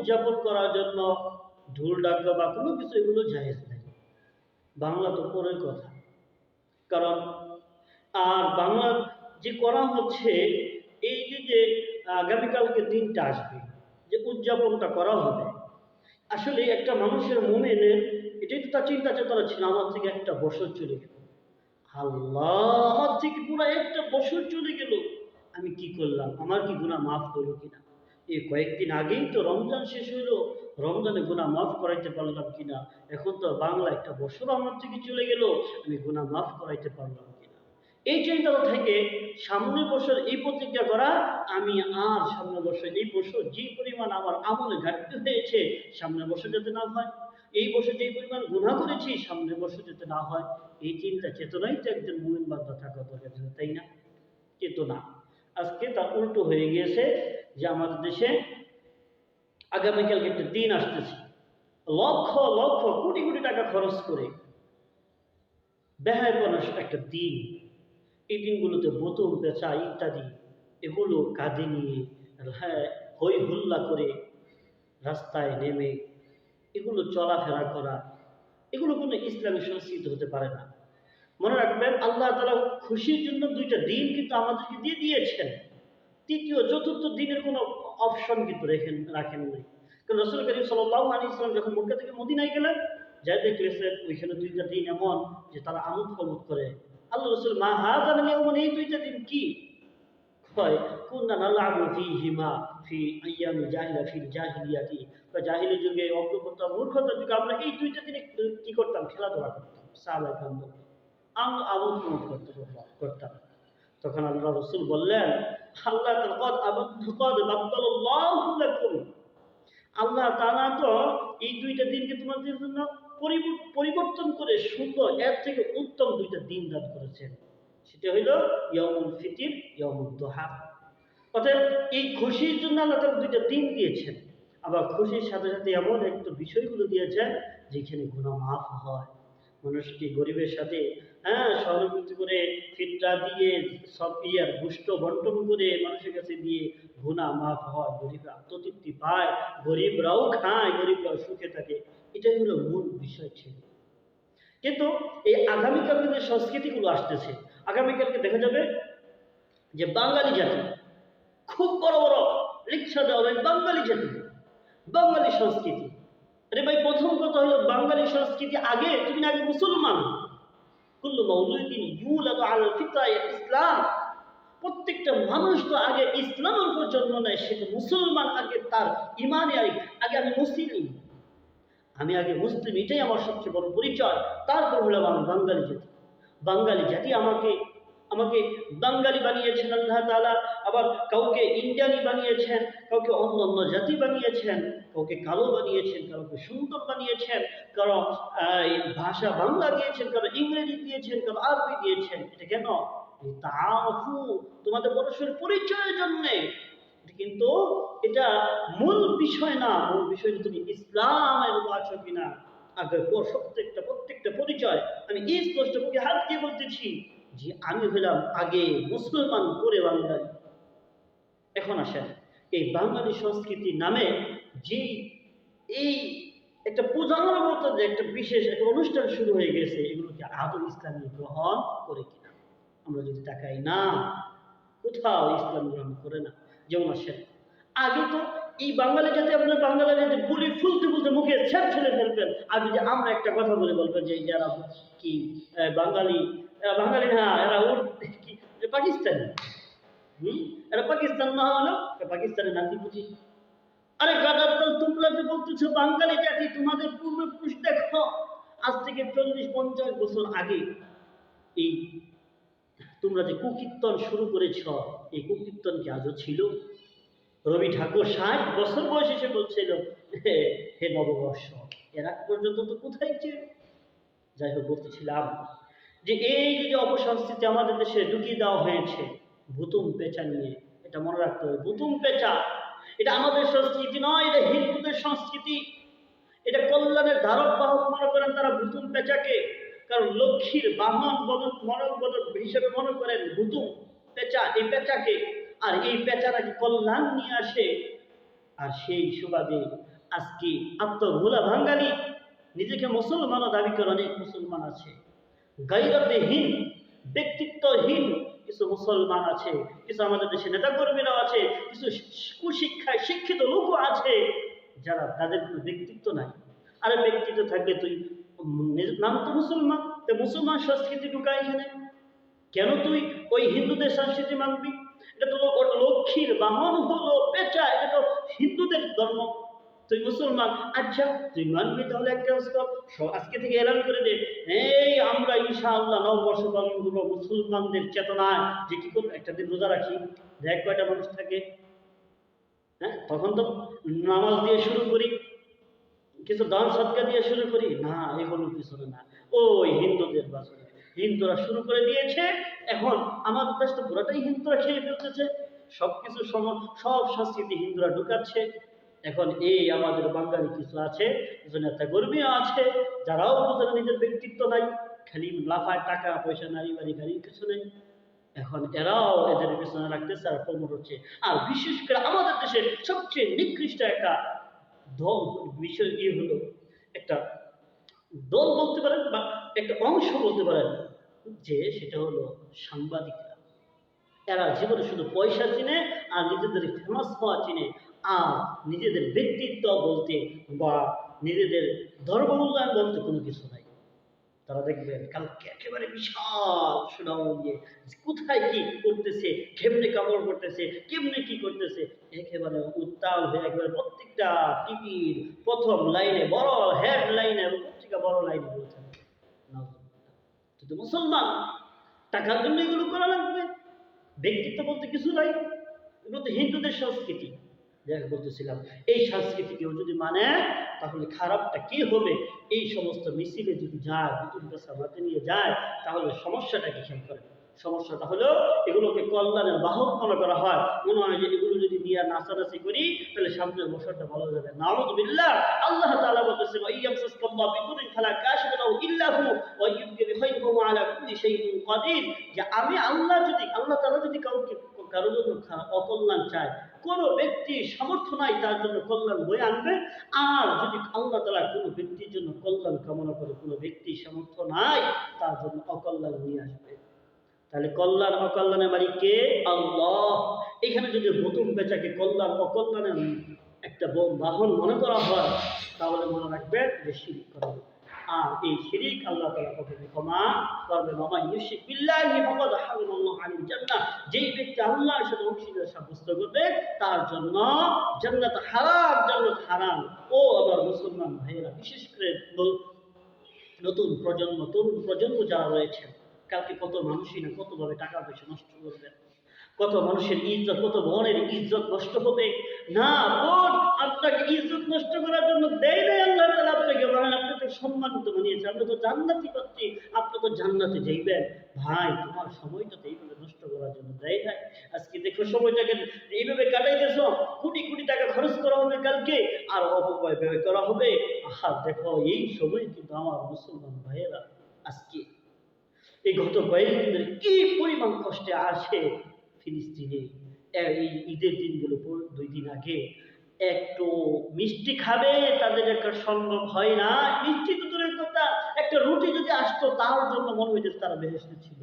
উদযাপন করার জন্য ঢোল ডাকা বা কোনো কিছু, এগুলো জায়েজ নাই। বাংলা তো পরের কথা। কারণ আর বাংলা যে করা হচ্ছে, এই যে যে আগামীকালকে দিনটা আসবে, যে উদযাপনটা করা হবে, আসলে একটা মানুষের মোমেনের এটাই তো তার চিন্তা চেতনা ছিল, আমার থেকে একটা বছর চলে গেল। আল্লাহ আমার থেকে পুরো একটা বছর চলে গেল। আমি কি করলাম? আমার কি গুনাহ মাফ হলো কিনা? এই কয়েকদিন আগেই তো রমজান শেষ হলো রমজানে গুনাহ মাফ করাইতে পারলাম কিনা? এখন তো বাংলা একটা বছর আমার থেকে চলে গেল, আমি গুনাহ মাফ করাইতে পারলাম কিনা? এই চিন্তা থেকে সামনের বছর এই প্রতিজ্ঞা করা, আমি আর সামনের বছর এই বছর যে পরিমাণ আমার আমলে ঘাটতি হয়েছে, সামনের বছর যাতে না হয়। এই বছর যে পরিমাণ গুণা করেছি, সামনের বছর যাতে না হয়। এই চিন্তা চেতনাই তো একজন মুমিন বান্ধব থাকা দরকার, তাই না? চেতনা। আজকে তা উল্টো হয়ে গিয়েছে যে আমাদের দেশে আগামীকালকে একটা দিন আসতেছে। লক্ষ লক্ষ কোটি কোটি টাকা খরচ করে ব্যয়পনার একটা দিন। এই দিনগুলোতে বোতল বেচা, ইত্যাদি, এগুলো কাঁধে নিয়ে হ্যাঁ হই হুল্লা করে রাস্তায় নেমে এগুলো চলাফেরা করা, এগুলো কোনো ইসলামী সংস্কৃতি হতে পারে না। মনে রাখবেন, আল্লাহ তালা খুশির জন্য দুইটা দিন কিন্তু আমাদেরকে দিয়ে দিয়েছেন। তৃতীয়, চতুর্থ দিনের কোনো অপশন কিন্তু রেখেন, রাখেন নাই। কারণ রসুল করিম সাল্লাহ আলী ইসলাম যখন মক্কা থেকে মদিনায় গেলেন, যাই দেখলেছেন ওইখানে দুইটা দিন এমন যে তারা আমোদ প্রমোদ করে। আল্লাহ রসুল মা হা জানেন এমন এই দুইটা দিন কি? হয়, কুন্না নালাবু ফি হিমা ফি আইয়ামি জাহিলা ফিল জাহিলিয়াতি। বা জাহিলি যুগে অজ্ঞতা মূর্খতার যুগে আমরা এই দুইটা দিনে কি করতাম? খেলাধুলা করতাম সাহাবাই আমরা আমোদ প্রমোদ করতে করতাম। তখন আল্লাহ রসুল বললেন আল্লাহ কদ আবদ্ধ কদ আল্লাহ তো এই দুইটা দিনকে তোমাদের জন্য পরিবর্তন করে সুন্দর, এর থেকে উত্তম দুইটা দিন দান করেছেন। সেটা হইল ইয়ামুল ফিতির ইয়ামুল দোহা। অর্থাৎ এই খুশির জন্য আল্লাহ তাআলা দুইটা দিন দিয়েছেন। আবার খুশির সাথে সাথে এমন একটা বিষয়গুলো দিয়েছেন যেখানে গুনাহ মাফ হয়। মানুষকে গরিবের সাথে হ্যাঁ সহানুভূতি করে ফিতরা দিয়ে সব ইয়ার গুষ্ট বন্টন করে মানুষের কাছে দিয়ে গুণা মাফ হয়, গরিবরা আত্মতৃপ্তি পায়, গরিবরাও খায়, গরিবরাও সুখে থাকে। এটাই হলো মূল বিষয় ছিল। কিন্তু এই আগামীকালকে যে সংস্কৃতিগুলো আসতেছে, আগামীকালকে দেখা যাবে যে বাঙালি জাতি খুব বড় বড় রিক্সা দেওয়া হয় বাঙালি জাতি, বাঙালি সংস্কৃতি। আরে ভাই, প্রথম কথা হলো বাঙালি সংস্কৃতি আগে, তুমি আগে মুসলমান। কুল্লু মৌলুদ্দিন ইউলাদু আল ফিতরা ইসলাম। প্রত্যেকটা মানুষ তো আগে ইসলামের উপর জন্ম নেয় সেটা মুসলমান আগে তার ইমানে আগে আমি মুসলিম। আমি আগে মুসলিম, এটাই আমার সবচেয়ে বড় পরিচয়। তারপর হলাম আমি বাঙালি জাতি। বাঙালি জাতি আমাকে আমাকে বাঙালি বানিয়েছেন, আল্লাহ তালা আবার কাউকে ইন্ডিয়ানি বানিয়েছেন, কাউকে অন্য অন্য জাতি বানিয়েছেন, কাউকে কালো বানিয়েছেন, কাউকে সুন্দর বানিয়েছেন, কারও ভাষা বাংলা দিয়েছেন, কারও ইংরেজি দিয়েছেন, কারও আরবি দিয়েছেন, এটা কেন? তাফু তোমাদের পরস্পরের পরিচয়ের জন্যে। কিন্তু এটা মূল বিষয় না, মূল বিষয় তুমি ইসলামের আছো কিনা। আগে পর প্রত্যেকটা প্রত্যেকটা পরিচয় আমি এই স্পষ্ট হাত দিয়ে বলতেছি। যে আমি হলাম আগে মুসলমান করে বাঙালি। এখন আসেন, এই বাঙালি সংস্কৃতির নামে যে এই একটা পূজার মতো যে একটা বিশেষ একটা অনুষ্ঠান শুরু হয়ে গেছে, এগুলোকে আদৌ ইসলামী গ্রহণ করে কিনা? আমরা যদি তাকাই, না, কোথাও ইসলাম গ্রহণ করে না। যেমন আসেন, আগে তো এই বাঙালি জাতি আপনার বাঙালি জাতি বলি ফুলতে ফুলতে মুখে ছেপ ছেড়ে ফেলবেন আর যদি আমরা একটা কথা বলে বলবেন যে যারা কি বাঙালি এরা বাঙালি না এরা ওর পাকিস্তানি হুম এরা পাকিস্তান না হলো পাকিস্তানের নাতি বুঝি আরে গাদার তোমরা যে বলতেছো বাঙালি জাতি, তোমাদের পূর্বপুরুষ দেখো, আজ থেকে চল্লিশ, পঞ্চাশ বছর আগে এই তোমরা যে কুকীর্তন শুরু করেছ, এই কুকীর্তন কি আজও ছিল। রবি ঠাকুর ষাট বছর বয়সে এসে বলছিল হে নববর্ষ, এর আগ পর্যন্ত তো কোথায় ছিল? যাই হোক, বলতেছিলাম। যে এই যে অপসংস্কৃতি আমাদের দেশে ঢুকিয়ে দেওয়া হয়েছে, ভুতুম পেঁচা নিয়ে, এটা মনে রাখতে হবে। ভুতুম পেঁচা, এটা আমাদের সংস্কৃতি নয়, এটা হিন্দুদের সংস্কৃতি। এটা কল্যাণের ধারক বাহক মনে করেন তারা ভুতুম পেঁচাকে। কারণ লক্ষ্মীর বাহন বদল মনক বদল হিসেবে মনে করেন ভুতুম পেঁচা, এই পেঁচাকে। আর এই পেঁচা নাকি কল্যাণ নিয়ে আসে। আর সেই সুবাদে আজকে আত্মভোলা ভাঙ্গালি নিজেকে মুসলমানও দাবি করে অনেক মুসলমান আছে। গাইরতেহীন, ব্যক্তিত্বহীন কিছু মুসলমান আছে, কিছু আমাদের দেশে নেতাকর্মীরাও আছে, কিছু কুশিক্ষায় শিক্ষিত লোকও আছে যারা তাদের কোনো ব্যক্তিত্ব নাই। আরে ব্যক্তিত্ব থাকলে তুই নাম তো মুসলমান তো মুসলমান সংস্কৃতি ঢুকা এখানে। কেন তুই ওই হিন্দুদের সংস্কৃতি মানবি? এটা তো লক্ষ্মীর বাহন হলো পেঁচা, এটা তো হিন্দুদের ধর্ম। তুই মুসলমান? আচ্ছা তুই মানবি তাহলে একটা আজকে থেকে এলান করে দে। এই আমরা ইনশাআল্লাহ নববর্ষ পালন করব মুসলমানদের চেতনায়। যে কি করব? একটা দিন রোজা রাখি। দেখ কয়টা মানুষ থাকে। হ্যাঁ তখন তো নামাজ দিয়ে শুরু করি। কিছু দান সৎকা দিয়ে শুরু করি। না এগুলোর পিছনে না। ওই হিন্দুদের বাসনে হিন্দুরা শুরু করে দিয়েছে। এখন আমাদের দেশ তো পুরোটাই হিন্দুরা খেয়ে ফেলতেছে। সব কিছু সব সংস্কৃতি হিন্দুরা ঢুকাচ্ছে। এখন এই আমাদের বাঙালি কিছু আছে কিছু নেতা কর্মীও আছে, যারাও বোঝে নিজের ব্যক্তিত্ব নাই, খালি লাফায় টাকা, পয়সা নারী বাড়ি গাড়ি কিছু নেই। এখন এরাও এদের পিছনে রাখতেছে আর প্রমোট হচ্ছে। আর বিশেষ করে আমাদের দেশের সবচেয়ে নিকৃষ্ট একটা দল বিষয় ইয়ে হলো একটা দল বলতে পারেন বা একটা অংশ বলতে পারেন, যে সেটা হলো সাংবাদিকরা। এরা জীবনে শুধু পয়সা চিনে আর নিজেদের ফেমাস হওয়া চিনে। আর নিজেদের ব্যক্তিত্ব বলতে বা নিজেদের ধর্ম মূল্যায়ন বলতে কোনো কিছু নাই। তারা দেখবেন কালকে একেবারে বিশাল সুনাম নিয়ে কোথায় কি করতেছে, কেমনে কামড় করতেছে, কেমনে কি করতেছে, একেবারে উত্তাল হয়ে একেবারে প্রত্যেকটা টিভির প্রথম লাইনে বড় হেড লাইনে প্রত্যেকটা বড় লাইনে বলছেন তুই তো মুসলমান টাকার জন্য এগুলো করা লাগবে, ব্যক্তিত্ব বলতে কিছু নাই। এগুলো তো হিন্দুদের সংস্কৃতি। হোক বলতেছিলাম, এই সংস্কৃতি কেউ যদি মানে তাহলে খারাপটা কি হবে? এই সমস্ত মিছিলে যদি যায়, নতুন হাতে নিয়ে যায়, তাহলে সমস্যাটা কি সমস্যাটা হলো, এগুলোকে কল্যাণের বাহক মনে করা হয়। মনে হয় যে এগুলো যদি নিয়ে নাচানাচি করি, তাহলে সামনের বছরটা ভালো যাবে। আল্লাহ বলতেছে আলা যে আমি আল্লাহ যদি, আল্লাহ তাআলা যদি কাউকে, কারোর জন্য অকল্যাণ চায় কোনো ব্যক্তি সামর্থ্য নাই তার জন্য কল্যাণ বয়ে আনবে আর যদি আল্লাহ তালা কোনো ব্যক্তির জন্য কল্যাণ কামনা করে কোনো ব্যক্তি সামর্থ্য নাই, তার জন্য অকল্যাণ নিয়ে আসবে। তাহলে কল্যাণ অকল্যাণের মালিক কে? আল্লাহ। এখানে যদি নতুন বেচাকে কল্যাণ অকল্যাণের একটা বাহন মনে করা হয়, তাহলে মনে রাখবেন যে শিরিক করা হবে। এই করবে, তার জন্য হারাম হারাম। ও আমার মুসলমান ভাইয়েরা, বিশেষ করে নতুন প্রজন্ম, তরুণ প্রজন্ম যারা রয়েছেন, কালকে কত মানুষই না কতভাবে টাকা পয়সা নষ্ট করবে। কত মানুষের ইজ্জত, কত বোনের ইজ্জত নষ্ট হবে? না বোন আপনাকে ইজ্জত নষ্ট করার জন্য দেয় নাই আল্লাহ তাআলা, আপনাকে বলেন, আপনি তো সম্মানিত বানিয়েছে আপনি তো জান্নাতি পাচ্ছি আপনি তো জান্নাতে যাইবেন। ভাই, তোমার সময়টা তো এইভাবে নষ্ট করার জন্য দেয় নাই। আজকে দেখো সময়টাকে এইভাবে কাটাইতেছ, কোটি কোটি টাকা খরচ করা হবে কালকে, আর অপব্যয় ব্যয় করা হবে। আর দেখো, এই সময় কিন্তু আমার মুসলমান ভাইয়েরা আজকে, এই গত কয়েকদিনের কি পরিমাণ কষ্টে আসে ফিলিস্তিনে এই ঈদের দিনগুলো দুই দিন আগে একটু মিষ্টি খাবে, তাদের একটা সম্ভব হয় না। মিষ্টি তো দূরের কথা, একটা রুটি যদি আসতো, তার জন্য মনে হইতে তারা বেহেস্ত ছিল।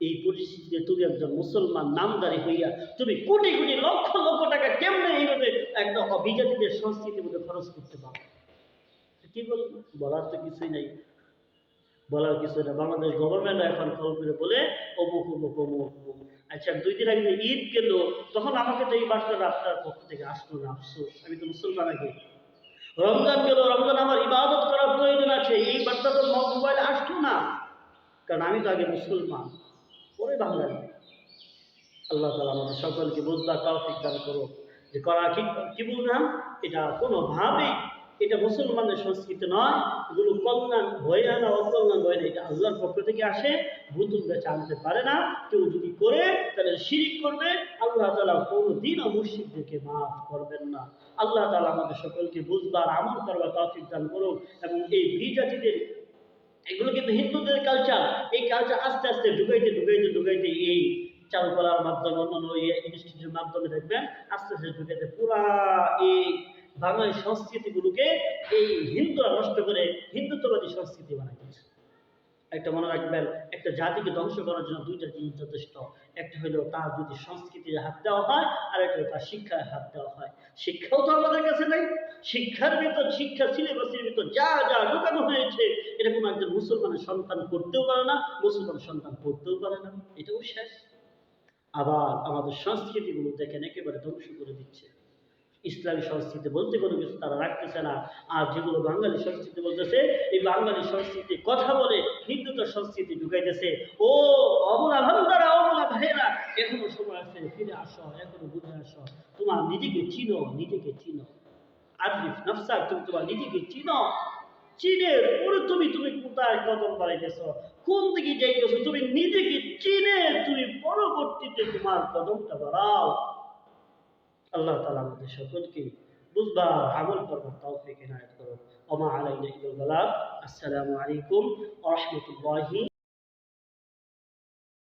এই পরিস্থিতিতে তুমি একজন মুসলমান, নামদারি হইয়া তুমি কোটি কোটি লক্ষ লক্ষ টাকা কেমনে এইভাবে একটা অভিজাতিদের সংস্কৃতির মধ্যে খরচ করতে পারো? কি বলব বলার তো কিছুই নাই। বলার কিছু না। বাংলাদেশ গভর্নমেন্ট এখন কল করে বলে, অমুক অমুক অমুক আচ্ছা দুই দিন আগে ঈদ গেল, তখন আমাকে তো এই বার্তাটা আপনার পক্ষ থেকে আসলো না, আফসোস। আমি তো মুসলমান আগে। রমজান গেল, রমজান আমার ইবাদত করার প্রয়োজন আছে। এই বার্তা তো মোবাইলে আসলো না। কারণ আমি তো আগে মুসলমান। পরে বাঙালি আল্লাহ তালা আমাদের সকলকে বুঝবার তৌফিক দান করো যে করা কি কি বুঝলাম এটা কোনোভাবেই এটা মুসলমানের সংস্কৃতি নয়, এগুলো কল্যাণ হয়ে আনা, অকল্যাণ হয়ে না এটা আল্লাহর পক্ষ থেকে আসে ভুতুল বেচা পারে না। কেউ যদি করে, তাহলে শিরিক করবে। আল্লাহ তালা কোনো দিনও মুর্শিদদেরকে মাফ করবেন না। আল্লাহ তালা আমাদের সকলকে বুঝবার, আমল করবার তৌফিক দান করুন এবং এই বিজাতিদের, এগুলো কিন্তু হিন্দুদের কালচার এই কালচার আস্তে আস্তে ঢুকাইতে ঢুকাইতে ঢুকাইতে এই চালু করার মাধ্যমে, অন্যান্য ইনস্টিটিউটের মাধ্যমে দেখবেন, আস্তে আস্তে ঢুকাইতে পুরা এই বাঙালি সংস্কৃতিগুলোকে এই হিন্দুরা নষ্ট করে হিন্দুত্ববাদী সংস্কৃতি বানাই দিয়েছে একটা মনে রাখবেন, একটা জাতিকে ধ্বংস করার জন্য দুইটা জিনিস যথেষ্ট। একটা হলো তার যদি সংস্কৃতির হাত দেওয়া হয়, আর একটা হলো তার শিক্ষায় হাত দেওয়া হয়। শিক্ষাও তো আমাদের কাছে নাই। শিক্ষার ভিতর, শিক্ষা সিলেবাসের ভিতর যা যা ঢুকানো হয়েছে, এটা কোনো একজন মুসলমানের সন্তান করতেও পারে না, মুসলমান সন্তান পড়তেও পারে না। এটাও শেষ। আবার আমাদের সংস্কৃতিগুলো দেখেন একেবারে ধ্বংস করে দিচ্ছে। ইসলামী সংস্কৃতি বলতে কোনো কিছু তারা রাখতেছে না। আর যেগুলো বাঙালি সংস্কৃতি বলতেছে, এই বাঙালি সংস্কৃতি কথা বলে হিন্দুত্ব সংস্কৃতি ঢুকাইতেছে। ও অবলা ভান্ডারা অবলা ভাইয়েরা, এখনও সময় আছে, ফিরে আসো, এখনও বুঝে আসো। তোমার নিজেকে চিনো নিজেকে চিনো। আরিফ নফসা তুমি তোমার নিজেকে চিনো। চিনের পরে তুমি তুমি কোথায় কদম বাড়াইতেছ? কোন দিকে তুমি নিজেকে চিনে, তুমি পরবর্তীতে তোমার কদমটা বাড়াও। আল্লাহ তালা আমাদের সকলকে বুঝবার, আমল করবার তৌফিক এনায়েত করুন ওমা আলাইনা বালাগ। আসসালামু আলাইকুম ওয়া রাহমাতুল্লাহি